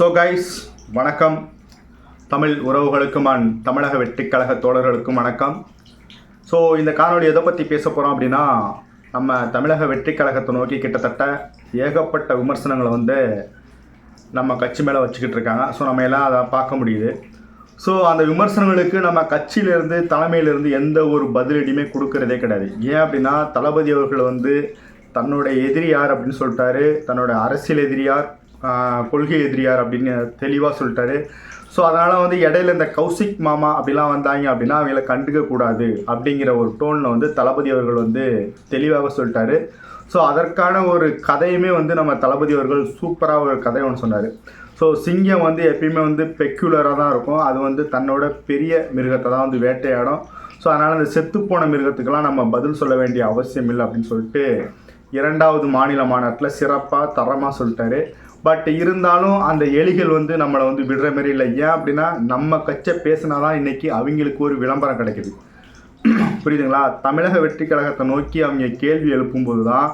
So guys வணக்கம். தமிழ் உறவுகளுக்கும் and தமிழக வெற்றிக்கழக தோழர்களுக்கும் வணக்கம். ஸோ இந்த காணொலி எதை பற்றி பேச போகிறோம் அப்படின்னா நம்ம தமிழக வெற்றிக்கழகத்தை நோக்கி கிட்டத்தட்ட ஏகப்பட்ட விமர்சனங்களை வந்து நம்ம கட்சி மேலே வச்சுக்கிட்டு இருக்காங்க. ஸோ நம்ம எல்லாம் அதை பார்க்க முடியுது. ஸோ அந்த விமர்சனங்களுக்கு நம்ம கட்சியிலேருந்து தலைமையிலேருந்து எந்த ஒரு பதிலடியுமே கொடுக்கறதே கிடையாது. ஏன் அப்படின்னா தளபதி அவர்கள் வந்து தன்னோட எதிரி யார் அப்படின்னு சொல்லிட்டாரு. தன்னோட அரசியல் எதிரியார் யார்? கொள்கை எதிரியார் அப்படின்னு தெளிவாக சொல்லிட்டாரு. ஸோ அதனால் வந்து இடையில இந்த கௌசிக் மாமா அப்படிலாம் வந்தாங்க அப்படின்னா அவங்கள கண்டுக்க கூடாது அப்படிங்கிற ஒரு டோனில் வந்து தளபதி அவர்கள் வந்து தெளிவாக சொல்லிட்டாரு. ஸோ அதற்கான ஒரு கதையுமே வந்து நம்ம தளபதி அவர்கள் சூப்பராக ஒரு கதை ஒன்று சொன்னார். ஸோ சிங்கம் வந்து எப்பயுமே வந்து பெக்யூலராக தான் இருக்கும். அது வந்து தன்னோட பெரிய மிருகத்தை தான் வந்து வேட்டையாடும். ஸோ அதனால் அந்த செத்துப்போன மிருகத்துக்கெல்லாம் நம்ம பதில் சொல்ல வேண்டிய அவசியம் இல்லை அப்படின்னு சொல்லிட்டு இரண்டாவது மாநில மாநாட்டில் சிறப்பாக தரமாக சொல்லிட்டாரு. பட் இருந்தாலும் அந்த எலிகள் வந்து நம்மளை வந்து விடுற மாதிரி இல்லை. ஏன் அப்படின்னா நம்ம கட்சை பேசினா தான் இன்றைக்கி அவங்களுக்கு ஒரு விளம்பரம் கிடைக்குது. புரியுதுங்களா? தமிழக வெற்றி கழகத்தை நோக்கி அவங்க கேள்வி எழுப்பும்போது தான்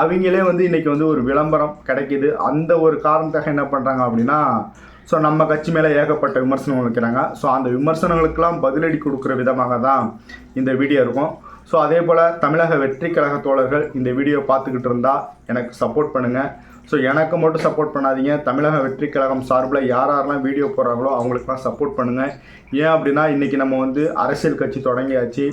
அவங்களே வந்து இன்றைக்கி வந்து ஒரு விளம்பரம் கிடைக்கிது. அந்த ஒரு காரணத்தாக என்ன பண்ணுறாங்க அப்படின்னா ஸோ நம்ம கட்சி மேலே ஏகப்பட்ட விமர்சனங்கள் வைக்கிறாங்க. ஸோ அந்த விமர்சனங்களுக்கெல்லாம் பதிலடி கொடுக்குற விதமாக தான் இந்த வீடியோ இருக்கும். ஸோ அதே போல் தமிழக வெற்றி கழக தோழர்கள் இந்த வீடியோ பார்த்துக்கிட்டு இருந்தால் எனக்கு சப்போர்ட் பண்ணுங்கள் ஸோ எனக்கு மட்டும் சப்போர்ட் பண்ணாதீங்க. தமிழக வெற்றி கழகம் சார்பில் யார் யாரெல்லாம் வீடியோ போடுறாங்களோ அவங்களுக்குலாம் சப்போர்ட் பண்ணுங்கள் ஏன் அப்படின்னா இன்றைக்கி நம்ம வந்து அரசியல் கட்சி தொடங்கியாச்சு.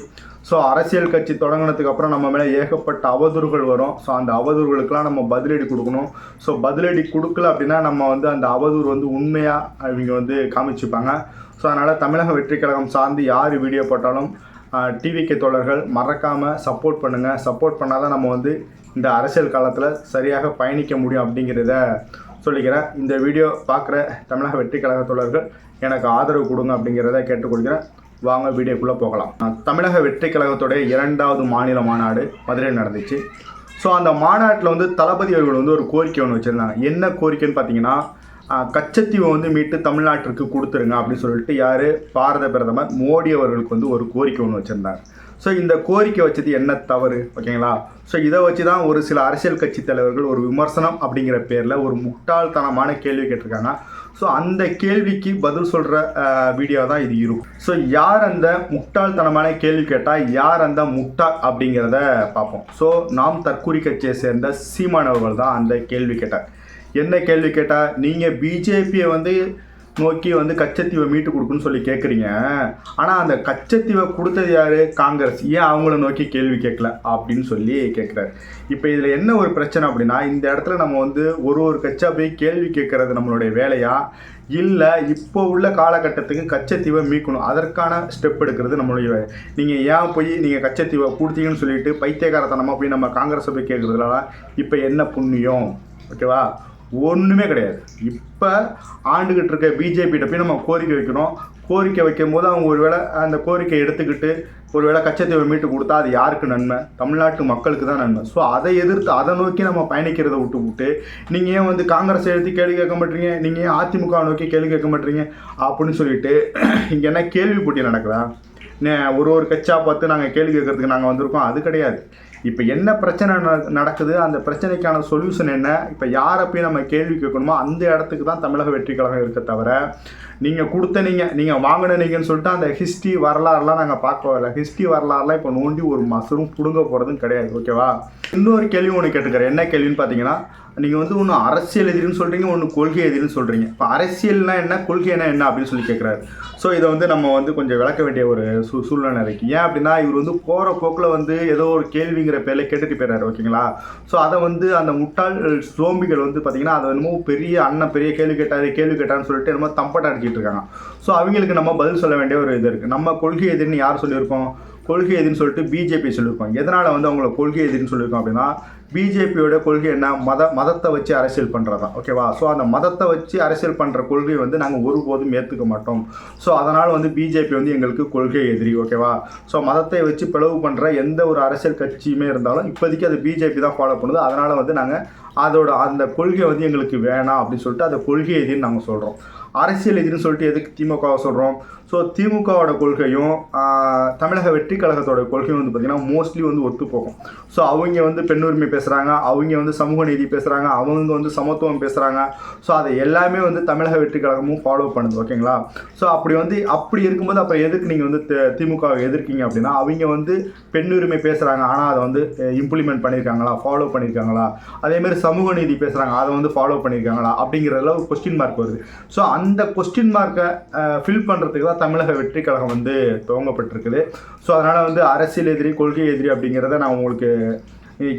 ஸோ அரசியல் கட்சி தொடங்கினதுக்கப்புறம் நம்ம மேலே ஏகப்பட்ட அவதூறுகள் வரும். ஸோ அந்த அவதூறுகளுக்கெல்லாம் நம்ம பதிலடி கொடுக்கணும். ஸோ பதிலடி கொடுக்கல அப்படின்னா நம்ம வந்து அந்த அவதூறு வந்து உண்மையாக அவங்க வந்து காமிச்சுப்பாங்க. ஸோ அதனால் தமிழக வெற்றி கழகம் சார்ந்து யார் வீடியோ போட்டாலும் டிவிகே தோழர்கள் மறக்காமல் சப்போர்ட் பண்ணுங்கள் சப்போர்ட் பண்ணால் தான் நம்ம வந்து இந்த அரசியல் காலத்தில் சரியாக பயணிக்க முடியும் அப்படிங்கிறத சொல்லிக்கிறேன். இந்த வீடியோ பார்க்குற தமிழக வெற்றி கழக தோழர்கள் எனக்கு ஆதரவு கொடுங்க அப்படிங்கிறத கேட்டுக்கொள்கிறேன். வாங்க வீடியோக்குள்ளே போகலாம். தமிழக வெற்றி கழகத்துடைய இரண்டாவது மாநில மாநாடு மதுரையில் நடந்துச்சு. ஸோ அந்த மாநாட்டில் வந்து தளபதி அவர்கள் வந்து ஒரு கோரிக்கை ஒன்று வச்சுருந்தாங்க. என்ன கோரிக்கைன்னு பார்த்தீங்கன்னா கச்சத்தீவை வந்து மீட்டு தமிழ்நாட்டிற்கு கொடுத்துருங்க அப்படின்னு சொல்லிட்டு யார்? பாரத பிரதமர் மோடி அவர்களுக்கு வந்து ஒரு கோரிக்கை ஒன்று வச்சுருந்தாங்க ஸோ இந்த கோரிக்கை வச்சது என்ன தவறு ஓகேங்களா? ஸோ இதை வச்சு தான் ஒரு சில அரசியல் கட்சி தலைவர்கள் ஒரு விமர்சனம் அப்படிங்கிற பேரில் ஒரு முட்டாள்தனமான கேள்வி கேட்டிருக்காங்க. ஸோ அந்த கேள்விக்கு பதில் சொல்கிற வீடியோ தான் இது இருக்கும். ஸோ யார் அந்த முட்டாள்தனமான கேள்வி கேட்டால் யார் அந்த முட்டாள் அப்படிங்கிறத பார்ப்போம். ஸோ நாம் தற்கூரி கட்சியை சேர்ந்த சீமானவர்கள் தான் அந்த கேள்வி கேட்டார். என்ன கேள்வி கேட்டால் நீங்கள் பிஜேபியை வந்து நோக்கி வந்து கச்சத்தீவை மீட்டு கொடுக்குன்னு சொல்லி கேட்குறீங்க ஆனால் அந்த கச்சத்தீவை கொடுத்தது யார்? காங்கிரஸ். ஏன் அவங்கள நோக்கி கேள்வி கேட்கல? அப்படின்னு சொல்லி கேட்குறாரு இப்போ இதில் என்ன ஒரு பிரச்சனை அப்படின்னா இந்த இடத்துல நம்ம வந்து ஒரு ஒரு கட்சியாக போய் கேள்வி கேட்குறது நம்மளுடைய வேலையா? இல்லை இப்போ உள்ள காலகட்டத்துக்கு கச்சத்தீவை மீட்கணும். அதற்கான ஸ்டெப் எடுக்கிறது நம்மளுடைய நீங்கள் ஏன் போய் நீங்கள் கச்சத்தீவை கொடுத்தீங்கன்னு சொல்லிட்டு பைத்தியகாரத்தனமாக போய் நம்ம காங்கிரஸை போய் கேட்குறதுனால இப்போ என்ன புண்ணியம்? ஓகேவா? ஒன்றுமே கிடையாது. இப்போ ஆண்டுகிட்டு இருக்க பிஜேபிகிட்ட போய் நம்ம கோரிக்கை வைக்கணும். கோரிக்கை வைக்கும் போது அவங்க ஒருவேளை அந்த கோரிக்கையை எடுத்துக்கிட்டு ஒரு வேளை கச்சத்தீவை மீட்டு கொடுத்தா அது யாருக்கு நன்மை? தமிழ்நாட்டு மக்களுக்கு தான் நன்மை. ஸோ அதை எதிர்த்து அதை நோக்கி நம்ம பயணிக்கிறத விட்டு விட்டு நீங்கள் ஏன் வந்து காங்கிரஸ் எழுதி கேள்வி கேட்க மாட்டீங்க? நீங்கள் ஏன் அதிமுக நோக்கி கேள்வி கேட்க மாட்டீங்க? அப்படின்னு சொல்லிட்டு இங்கே என்ன கேள்வி போட்டி நடக்குதா ஒரு ஒரு கட்சியாக பார்த்து நாங்கள் கேள்வி கேட்கறதுக்கு நாங்கள் வந்திருக்கோம். அது கிடையாது. இப்போ என்ன பிரச்சனை நடக்குது? அந்த பிரச்சனைக்கான சொல்யூஷன் என்ன? இப்போ யாரை போய் நம்ம கேள்வி கேட்கணுமோ அந்த இடத்துக்கு தான் தமிழக வெற்றி கழகம் இருக்க தவிர நீங்கள் கொடுத்த நீங்கள் நீங்கள் வாங்கினீங்கன்னு சொல்லிட்டு அந்த ஹிஸ்ட்ரி வரலாறுலாம் நாங்கள் பார்க்க வரல ஹிஸ்ட்ரி வரலாறுலாம் இப்போ நோண்டி ஒரு மசரும் பிடுங்க போகிறதும் கிடையாது ஓகேவா இன்னொரு கேள்வி ஒன்று கேட்டுக்கிறேன். என்ன கேள்வின்னு பார்த்தீங்கன்னா நீங்கள் வந்து ஒன்று அரசியல் எதிரின்னு சொல்கிறீங்க ஒன்று கொள்கை எதிரின்னு சொல்கிறீங்க இப்போ அரசியல்னா என்ன கொள்கைனா என்ன அப்படின்னு சொல்லி கேட்குறாரு ஸோ இதை வந்து நம்ம வந்து கொஞ்சம் விளக்க வேண்டிய ஒரு சூ சூழ்நிலை இருக்குது ஏன் அப்படின்னா இவர் வந்து போகிற போக்கில் வந்து ஏதோ ஒரு கேள்விங்கிற பேரில் கேட்டுட்டு போயிறாரு ஓகேங்களா? ஸோ அதை வந்து அந்த முட்டாள் சோம்பிகள் வந்து பார்த்தீங்கன்னா அதை என்னமோ பெரிய அண்ணன் பெரிய கேள்வி கேட்டார் கேள்வி கேட்டான்னு சொல்லிட்டு என்னமோ தம்பட்டை அடிச்சிட்டு இருக்காங்க. ஸோ அவங்களுக்கு நம்ம பதில் சொல்ல வேண்டிய ஒரு இது இருக்குது நம்ம கொள்கை எதிர்னு யார் சொல்லியிருக்கோம் கொள்கை எதுன்னு சொல்லிட்டு பிஜேபி சொல்லியிருக்கோம் எதனால் வந்து அவங்கள கொள்கை எதுன்னு சொல்லியிருக்கோம் அப்படின்னா பிஜேபியோட கொள்கை என்ன? மத மதத்தை வச்சு அரசியல் பண்ணுறது தான் ஓகேவா ஸோ அந்த மதத்தை வச்சு அரசியல் பண்ணுற கொள்கையை வந்து நாங்கள் ஒருபோதும் ஏற்றுக்க மாட்டோம். ஸோ அதனால் வந்து பிஜேபி வந்து எங்களுக்கு கொள்கை எதிரி. ஓகேவா ஸோ மதத்தை வச்சு பிளவு பண்ணுற எந்த ஒரு அரசியல் கட்சியுமே இருந்தாலும் இப்போதைக்கு அது பிஜேபி தான் ஃபாலோ பண்ணுது. அதனால் வந்து நாங்கள் அதோட அந்த கொள்கை வந்து எங்களுக்கு வேணாம் அப்படின்னு சொல்லிட்டு அந்த கொள்கை எதின்னு நாங்கள் சொல்கிறோம் அரசியல் எதிர்னு சொல்லிட்டு எதுக்கு திமுகவை சொல்கிறோம் ஸோ திமுகவோட கொள்கையும் தமிழக வெற்றி கழகத்தோட கொள்கையும் வந்து பார்த்திங்கன்னா மோஸ்ட்லி வந்து ஒத்து போகும் ஸோ அவங்க வந்து பெண் உரிமை பேசுகிறாங்க அவங்க வந்து சமூக நீதி பேசுகிறாங்க அவங்க வந்து சமத்துவம் பேசுகிறாங்க ஸோ அதை எல்லாமே வந்து தமிழக வெற்றி கழகமும் ஃபாலோ பண்ணுது ஓகேங்களா? ஸோ அப்படி வந்து அப்படி இருக்கும்போது அப்புறம் எதுக்கு நீங்கள் வந்து திமுகவை எதிர்க்கீங்க அப்படின்னா அவங்க வந்து பெண் உரிமை பேசுகிறாங்க ஆனால் அதை வந்து இம்ப்ளிமெண்ட் பண்ணியிருக்காங்களா ஃபாலோ பண்ணியிருக்காங்களா அதேமாதிரி சமூக நீதி பேசுகிறாங்க அதை வந்து ஃபாலோ பண்ணியிருக்காங்களா அப்படிங்கிற அளவு கொஸ்டின் மார்க் வருது. ஸோ அந்த கொஸ்டின் மார்க்கை ஃபில் பண்ணுறதுக்கு தான் தமிழக வெற்றி கழகம் வந்து துவங்கப்பட்டிருக்குது. ஸோ அதனால் வந்து அரசியல் எதிரி கொள்கை எதிரி அப்படிங்கிறத நான் உங்களுக்கு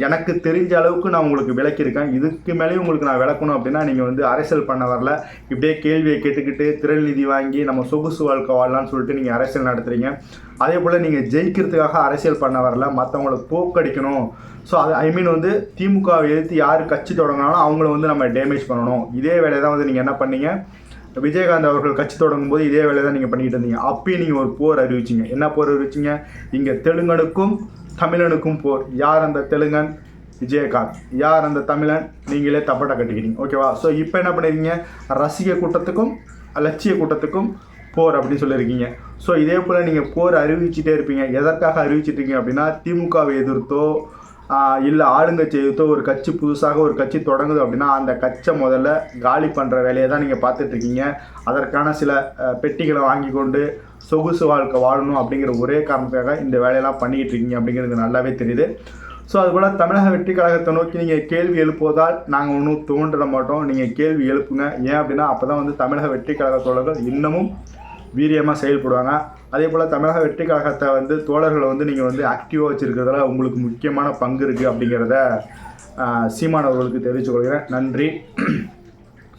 எனக்கு தெரிஞ்ச அளவுக்கு நான் உங்களுக்கு விளக்கியிருக்கேன். இதுக்கு மேலேயும் உங்களுக்கு நான் விளக்கணும் அப்படின்னா நீங்கள் வந்து அரசியல் பண்ண வரல. இப்படியே கேள்வியை கேட்டுக்கிட்டு திரள் நிதி வாங்கி நம்ம சொகுசு வாழ்க்கை வாழலாம்னு சொல்லிட்டு நீங்கள் அரசியல் நடத்துகிறீங்க அதே போல் நீங்கள் ஜெயிக்கிறதுக்காக அரசியல் பண்ண வரல. மற்றவங்கள போக்கடிக்கணும். ஸோ அது ஐ மீன் வந்து திமுகவை எதிர்த்து யார் கட்சி தொடங்கினாலும் அவங்கள வந்து நம்ம டேமேஜ் பண்ணணும். இதே வேலையை தான் வந்து நீங்கள் என்ன பண்ணீங்க? விஜயகாந்த் அவர்கள் கட்சி தொடங்கும் போது இதே வேலையை தான் நீங்கள் பண்ணிக்கிட்டு இருந்தீங்க. அப்பயும் நீங்கள் ஒரு போர் அறிவிச்சிங்க. என்ன போர் அறிவிச்சிங்க? இங்கே தெலுங்கனுக்கும் தமிழனுக்கும் போர். யார் அந்த தெலுங்கன்? விஜயகாந்த். யார் அந்த தமிழன்? நீங்களே தப்பட்டா கட்டிக்கிறீங்க ஓகேவா ஸோ இப்போ என்ன பண்ணிருக்கீங்க? ரசிக கூட்டத்துக்கும் லட்சிய கூட்டத்துக்கும் போர் அப்படின்னு சொல்லியிருக்கீங்க ஸோ இதே போல் நீங்கள் போர் அறிவிச்சிட்டே இருப்பீங்க. எதற்காக அறிவிச்சிட்டீங்க அப்படின்னா திமுகவை எதிர்த்தோ இல்லை ஆளுங்கட்சி ஒரு கட்சி புதுசாக ஒரு கட்சி தொடங்குது அப்படின்னா அந்த கட்சை முதல்ல காலி பண்ணுற வேலையை தான் நீங்கள் பார்த்துட்ருக்கீங்க அதற்கான சில பெட்டிகளை வாங்கி கொண்டு சொகுசு வாழ்க்கை வாழணும் அப்படிங்கிற ஒரே காரணத்துக்காக இந்த வேலையெல்லாம் பண்ணிக்கிட்டு இருக்கீங்க அப்படிங்கிறது நல்லாவே தெரியுது. ஸோ அதுபோல் தமிழக வெற்றி கழகத்தை நோக்கி நீங்கள் கேள்வி எழுப்புவதால் நாங்கள் ஒன்றும் தோன்ற மாட்டோம். நீங்கள் கேள்வி எழுப்புங்க. ஏன் அப்படின்னா அப்போ தான் வந்து தமிழக வெற்றி கழக இன்னமும் வீரியமாக செயல்படுவாங்க. அதே போல் தமிழக வெற்றி கழகத்தை வந்து தோழர்களை வந்து நீங்கள் வந்து ஆக்டிவாக வச்சுருக்கிறதுல உங்களுக்கு முக்கியமான பங்கு இருக்குது அப்படிங்கிறத சீமான் அவர்களுக்கு தெரிவித்துக் கொள்கிறேன். நன்றி.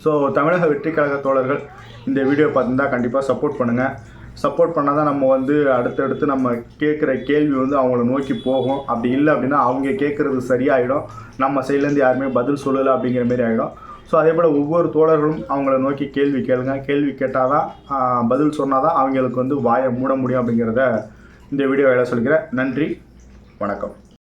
ஸோ தமிழக வெற்றி கழக தோழர்கள் இந்த வீடியோ பார்த்துருந்தா கண்டிப்பாக சப்போர்ட் பண்ணுங்கள் சப்போர்ட் பண்ணால் தான் நம்ம வந்து அடுத்தடுத்து நம்ம கேட்குற கேள்வி வந்து அவங்கள நோக்கி போகும். அப்படி இல்லை அப்படின்னா அவங்க கேட்குறது சரியாயிடும். நம்ம சைட்லேருந்து யாருமே பதில் சொல்லலை அப்படிங்கிற மாதிரி ஆகிடும் ஸோ அதே போல் ஒவ்வொரு தோழர்களும் அவங்கள நோக்கி கேள்வி கேளுங்க. கேள்வி கேட்டால் தான் பதில் சொன்னால் தான் அவங்களுக்கு வந்து வாயை மூட முடியும் அப்படிங்கிறத இந்த வீடியோவில் சொல்லிக்கிறேன். நன்றி. வணக்கம்.